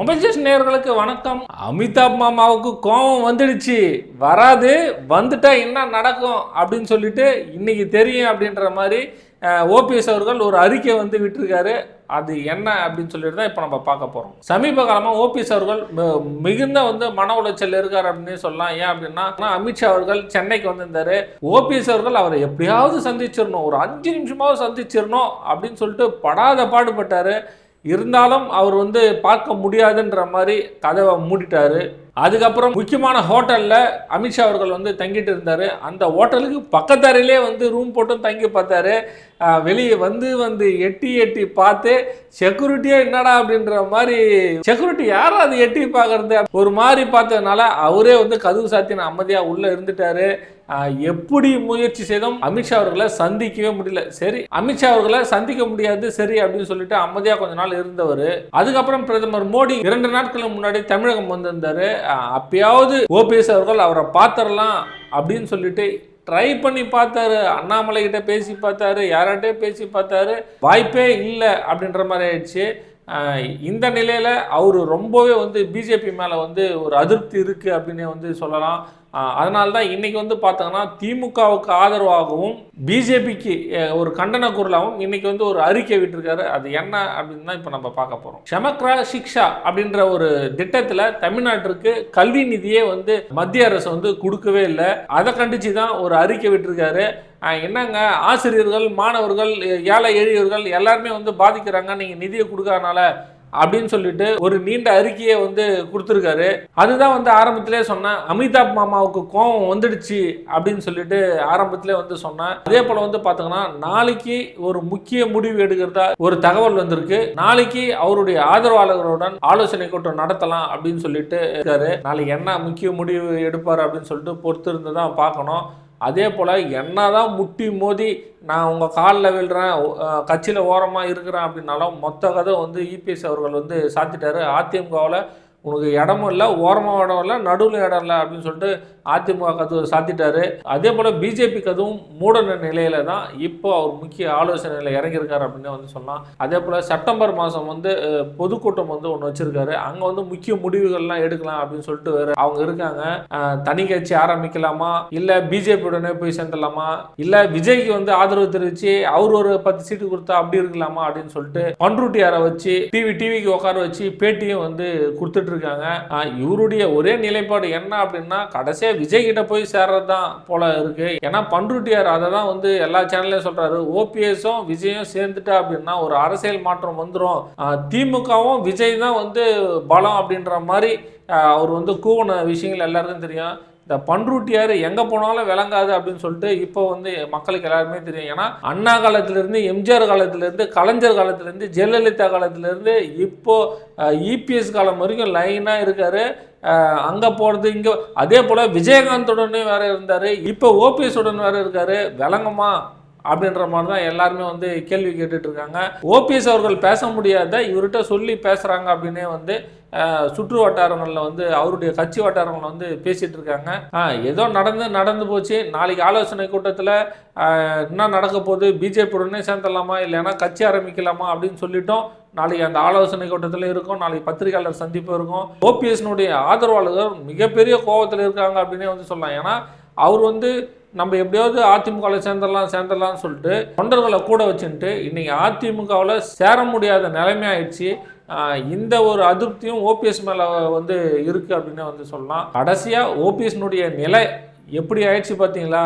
Mobile நேயர்களுக்கு வணக்கம். அமிதாப் மாமாவுக்கு கோபம் வந்துடுச்சு. வராது வந்துட்டா என்ன நடக்கும் அப்படின்னு சொல்லிட்டு இன்னைக்கு தெரியும் அப்படின்ற மாதிரி ஓபிஎஸ் அவர்கள் ஒரு அறிக்கை வந்து விட்டுருக்காரு. அது என்ன அப்படின்னு சொல்லிட்டு தான் இப்போ நம்ம பார்க்க போகிறோம் சமீப காலமாக ஓபிஎஸ் அவர்கள் மிகுந்த வந்து மன உளைச்சல் இருக்கார் அப்படின்னு சொல்லலாம். ஏன் அப்படின்னா அமித்ஷா அவர்கள் சென்னைக்கு வந்திருந்தார். ஓபிஎஸ் அவர்கள் அவரை எப்படியாவது சந்திச்சிடணும். ஒரு அஞ்சு நிமிஷமாவது சந்திச்சிடணும் அப்படின்னு சொல்லிட்டு படாத பாடுபட்டார். இருந்தாலும் அவர் வந்து பார்க்க முடியாதுன்ற மாதிரி கதவை மூடிட்டார். அதுக்கப்புறம் முக்கியமான ஹோட்டலில் அமித்ஷா அவர்கள் வந்து தங்கிட்டு இருந்தார். அந்த ஹோட்டலுக்கு பக்கத்தாரிலே வந்து ரூம் போட்டும் தங்கி பார்த்தாரு. வெளியே வந்து வந்து எட்டி எட்டி பார்த்து செக்யூரிட்டியே என்னடா? அப்படின்ற மாதிரி செக்யூரிட்டி யாரும் அது எட்டி பார்க்கறது? ஒரு மாதிரி பார்த்ததுனால அவரே வந்து கதவு சாத்தின அமைதியாக உள்ளே இருந்துட்டாரு. எப்படி முயற்சி செய்தோம்? அமித்ஷா அவர்களை சந்திக்கவே முடியல. சரி அமித்ஷா அவர்களை சந்திக்க முடியாது. சரி அப்படின்னு சொல்லிட்டு அமைதியாக கொஞ்ச நாள் இருந்தவர். அதுக்கப்புறம் பிரதமர் மோடி இரண்டு நாட்களுக்கு முன்னாடி தமிழகம் வந்திருந்தாரு. அப்பயாவது ஓபிஎஸ் அவர்கள் அவரை பார்த்துடலாம் அப்படின்னு சொல்லிட்டு ட்ரை பண்ணி பார்த்தாரு. அண்ணாமலை கிட்ட பேசி பார்த்தாரு யார்கிட்டே பேசி பார்த்தாரு. வாய்ப்பே இல்லை அப்படின்ற மாதிரி ஆயிடுச்சு. இந்த நிலையில் அவர் ரொம்பவே வந்து பிஜேபி மேலே வந்து ஒரு அதிருப்தி இருக்குது அப்படின்னு வந்து சொல்லலாம். அதனால தான் இன்றைக்கி வந்து பார்த்தாங்கன்னா திமுகவுக்கு ஆதரவாகவும் பிஜேபிக்கு ஒரு கண்டன குரலாகவும் இன்றைக்கி வந்து ஒரு அறிக்கை விட்டுருக்காரு. அது என்ன அப்படின்னு தான் இப்போ நம்ம பார்க்க போகிறோம் ஷமக்ரா சிக்ஷா அப்படின்ற ஒரு திட்டத்தில் தமிழ்நாட்டிற்கு கல்வி நிதியே வந்து மத்திய அரசு வந்து கொடுக்கவே இல்லை. அதை கண்டிச்சு தான் ஒரு அறிக்கை விட்டுருக்காரு. என்னங்க? ஆசிரியர்கள் மாணவர்கள் ஏழை எளியவர்கள் எல்லாருமே வந்து பாதிக்கிறாங்க. நீங்கள் நிதியை கொடுக்கறனால அப்படின்னு சொல்லிட்டு ஒரு நீண்ட அறிக்கையை வந்து கொடுத்துருக்காரு. அதுதான் வந்து ஆரம்பத்திலே சொன்னேன் அமிதாப் மாமாவுக்கு கோபம் வந்துடுச்சு அப்படின்னு சொல்லிட்டு ஆரம்பத்திலே வந்து சொன்னேன் அதே போல வந்து பார்த்தோங்கன்னா நாளைக்கு ஒரு முக்கிய முடிவு எடுக்கிறதா ஒரு தகவல் வந்திருக்கு. நாளைக்கு அவருடைய ஆதரவாளர்களுடன் ஆலோசனை கூட்டம் நடத்தலாம் அப்படின்னு சொல்லிட்டு இருக்காரு. நாளைக்கு என்ன முக்கிய முடிவு எடுப்பார் அப்படின்னு சொல்லிட்டு பொறுத்து இருந்து தான் பார்க்கணும். அதே போல் என்ன தான் முட்டி மோதி நான் உங்கள் காலில் விழுறேன் கட்சியில் ஓரமாக இருக்கிறேன் அப்படின்னாலும் மொத்த கதை வந்து இபிஎஸ் அவர்கள் வந்து சாத்திட்டாரு. அதிமுகவில் உனக்கு இடமும் இல்லை ஓரமாக இடம் இல்லை நடுவில் இடம் இல்லை அப்படின்னு சொல்லிட்டு அதிமுக கதவு சாத்திட்டாரு. அதே போல் பிஜேபி கதவும் மூடன நிலையில தான் இப்போ அவர் முக்கிய ஆலோசனையில் இறங்கியிருக்காரு அப்படின்னு வந்து சொல்லலாம். அதே போல் செப்டம்பர் மாதம் வந்து பொதுக்கூட்டம் வந்து ஒன்று வச்சிருக்காரு. அங்கே வந்து முக்கிய முடிவுகள்லாம் எடுக்கலாம் அப்படின்னு சொல்லிட்டு வேறு அவங்க இருக்காங்க. தனி கட்சி ஆரம்பிக்கலாமா? இல்லை பிஜேபியுடனே போய் சேர்ந்துடலாமா? இல்லை விஜய்க்கு வந்து ஆதரவு தெரிவித்து அவர் ஒரு பத்து சீட்டு கொடுத்தா அப்படி இருக்கலாமா அப்படின்னு சொல்லிட்டு பன்ருட்டியாரை வச்சு டிவி டிவிக்கு உட்கார வச்சு பேட்டியும் வந்து கொடுத்துட்டு இருக்காங்க இவருடைய ஒரே நிலைப்பாடு என்ன அப்படின்னா கடைசியாக விஜய் கிட்ட போய் சேர்றது தான் போல இருக்கு. ஏன்னா பண்ருட்டியார் அதை தான் வந்து எல்லா சேனல்லையும் சொல்றாரு. ஓபிஎஸும் விஜயும் சேர்ந்துட்டா அப்படின்னா ஒரு அரசியல் மாற்றம் வந்துடும் திமுகவும் விஜய் தான் வந்து பலம் அப்படின்ற மாதிரி அவர் வந்து கூவன விஷயங்கள் எல்லாருக்கும் தெரியும். இந்த பன்ருட்டியார் எங்கே போனாலும் விளங்காது அப்படின்னு சொல்லிட்டு இப்போ வந்து மக்களுக்கு எல்லாருமே தெரியும். ஏன்னா அண்ணா காலத்திலேருந்து எம்ஜிஆர் காலத்திலேருந்து கலைஞர் காலத்திலேருந்து ஜெயலலிதா காலத்திலேருந்து இப்போ இபிஎஸ் காலம் வரைக்கும் லைனாக இருக்கார். அங்கே போகிறது இங்கே அதே போல் விஜயகாந்துடனே வேறு இருந்தார். இப்போ ஓபிஎஸ் உடன் வேறு இருக்கார். விளங்குமா? அப்படின்ற மாதிரி தான் எல்லாருமே வந்து கேள்வி கேட்டுட்டு இருக்காங்க. ஓபிஎஸ் அவர்கள் பேச முடியாத இவர்கிட்ட சொல்லி பேசுகிறாங்க அப்படின்னே வந்து சுற்று வட்டாரங்களில் வந்து அவருடைய கட்சி வட்டாரங்களில் வந்து பேசிட்டு இருக்காங்க. ஏதோ நடந்து நடந்து போச்சு. நாளைக்கு ஆலோசனை கூட்டத்தில் என்ன நடக்க போகுது? பிஜேபி உடனே சேர்ந்துடலாமா? இல்லைன்னா கட்சி ஆரம்பிக்கலாமா? அப்படின்னு சொல்லிட்டோம். நாளைக்கு அந்த ஆலோசனை கூட்டத்தில் இருக்கும். நாளைக்கு பத்திரிகையாளர் சந்திப்பு இருக்கும். ஓபிஎஸ்னுடைய ஆதரவாளர்கள் மிகப்பெரிய கோபத்தில் இருக்காங்க அப்படின்னே வந்து சொல்லலாம். ஏன்னா அவர் வந்து நம்ம எப்படியாவது அதிமுகவில் சேர்ந்துடலாம் சேர்ந்துடலாம்னு சொல்லிட்டு தொண்டர்களை கூட வச்சுட்டு இன்னைக்கு அதிமுகவில் சேர முடியாத நிலைமையாயிடுச்சு இந்த ஒரு அதிருப்தியும் ஓபிஎஸ் மேலே வந்து இருக்குது அப்படின்னு வந்து சொல்லலாம். கடைசியாக ஓபிஎஸ்னுடைய நிலை எப்படி ஆயிடுச்சு பார்த்தீங்களா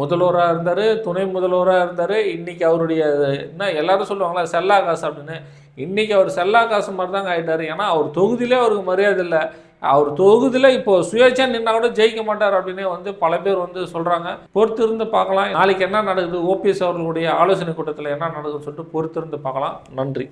முதல்வராக இருந்தார் துணை முதல்வராக இருந்தார் இன்றைக்கி அவருடைய என்ன எல்லாரும் சொல்லுவாங்களா செல்லா காசு அப்படின்னு. இன்றைக்கி அவர் செல்லா காசு மாதிரி தாங்க ஆகிட்டார் ஏன்னா அவர் தொகுதியிலே அவருக்கு மரியாதை இல்லை. அவர் தொகுதியில் இப்போ சுயேட்சா நின்னா கூட ஜெயிக்க மாட்டார் அப்படின்னு வந்து பல பேர் வந்து சொல்கிறாங்க பொறுத்து இருந்து பார்க்கலாம். நாளைக்கு என்ன நடக்குது? ஓபிஎஸ் அவர்களுடைய ஆலோசனை கூட்டத்தில் என்ன நடக்குதுன்னு சொல்லிட்டு பொறுத்து இருந்து பார்க்கலாம். நன்றி.